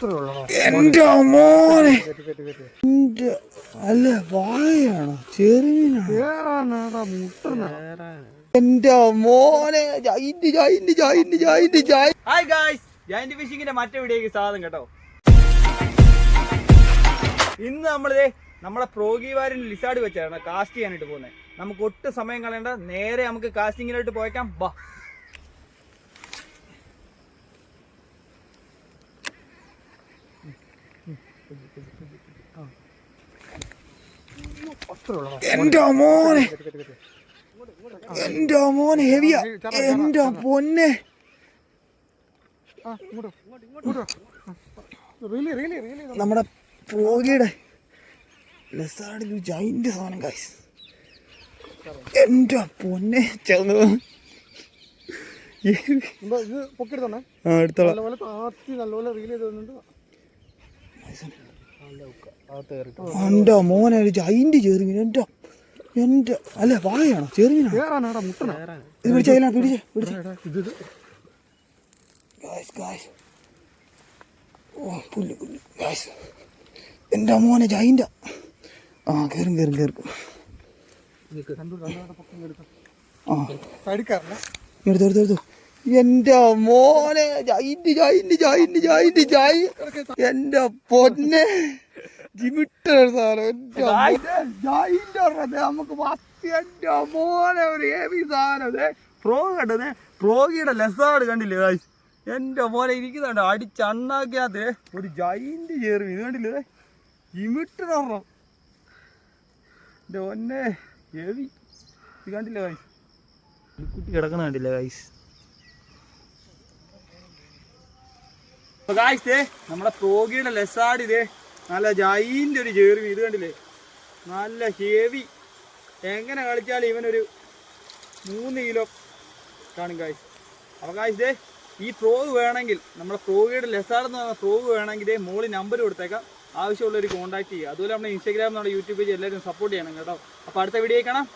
എന്റെ മോനെ. എന്റെ അല്ല വാഴയാണോ? ചെറുമീനാണോ? എന്റെ മോനെ ജൈന്റ് ജൈന്റ് ജൈന്റ് ജൈന്റ് ജൈ ഹായ് ഗായ്സ് ജയന്റ് ഫിഷിങ്ങിന്റെ മറ്റേ വീഡിയോക്ക് സ്വാഗതം കേട്ടോ. ഇന്ന് നമ്മളിതേ നമ്മളെ പ്രോഗീവാരിൽ ലിസാഡ് വെച്ചാണ് കാസ്റ്റ് ചെയ്യാനായിട്ട് പോകുന്നത്. നമുക്ക് ഒട്ടും സമയം കളയണ്ട. നേരെ നമുക്ക് കാസ്റ്റിങ്ങിലോട്ട് പോയേക്കാം. ബാ. എന്റെ മോനെ. എന്റെ മോനെ ഹെവിയ. എന്റെ പൊന്നെ. നമ്മുടെ പോകിയുടെ ലെസാർഡിൽ ഒരു ജൈന്റ് സാധനം കായ്സ് എന്റെ പൊന്നെ. ആ എടുത്തോളാം. നല്ലപോലെ താത്തി നല്ലപോലെ റീൽ ചെയ്ത് വന്നിട്ട് എന്റെ മോനെ ജൈന്റ് ചെറുമീൻ എന്റെ എന്റെ അല്ല വാഴയാണോ ചെറുമീനാണ് ഇത് പിടിച്ചാ പിടിച്ചേ പിടിച്ചേ. ഗായ്സ് ഓ പുല്ല് പുല്ല്. ഗായ്സ് എന്റെ മോനെ ജൈന്റ ആ കയറും കയറും കയറും എടുക്കാം ആ. കടിക്കാറില്ല? എന്റെ മോനെ ജൈന്റ് ജൈന്റ് ജൈന്റ് ജൈന്റ് ജൈ എന്റെ പൊന്നെ. ജിമിട്ട സാധനം ജൈന്റ് പറഞ്ഞത് നമുക്ക് എന്റെ മോനെ ഒരു ഹെവി സാധനം ദേ പ്രോ കണ്ടത്. പ്രോഗിയുടെ ലെസാർഡ് കണ്ടില്ലേ ഗായ്സ് എന്റെ മോനെ ഇരിക്കുന്നുണ്ട് അടിച്ചണ്ണാക്കാത്ത ഒരു ജൈന്റ് ചേർന്ന് ഇത് കണ്ടില്ലേ പറഞ്ഞോ എന്റെ ഒന്നെ ഹെവി ഇത് കണ്ടില്ലേ ഗായ്സ് കുട്ടി കിടക്കുന്ന കണ്ടില്ലേ ഗായ്സ് ദേ നമ്മുടെ പ്രോഗിയുടെ ലെസാഡ് ഇതേ നല്ല ജൈന്റെ ഒരു ജേർവി ഇത് കണ്ടില്ലേ? നല്ല ഹെവി എങ്ങനെ കളിച്ചാൽ ഇവനൊരു മൂന്ന് കിലോ കാണും കായ്സ് അപ്പോൾ കായ്സ് ഈ ഫ്രോഗ് വേണമെങ്കിൽ നമ്മുടെ ഫ്രോഗിയുടെ ലെസാഡ് എന്ന് പറഞ്ഞ ഫ്രോഗ് വേണമെങ്കിൽ ഇതേ മോളിൽ നമ്പർ കൊടുത്തേക്കാം. ആവശ്യമുള്ളവർ കോൺടാക്ട് ചെയ്യുക. അതുപോലെ നമ്മുടെ ഇൻസ്റ്റാഗ്രാം നമ്മുടെ യൂട്യൂബ് പേജ് എല്ലാവരും സപ്പോർട്ട് ചെയ്യണം കേട്ടോ. അപ്പോൾ അടുത്ത വീഡിയോ കാണാം.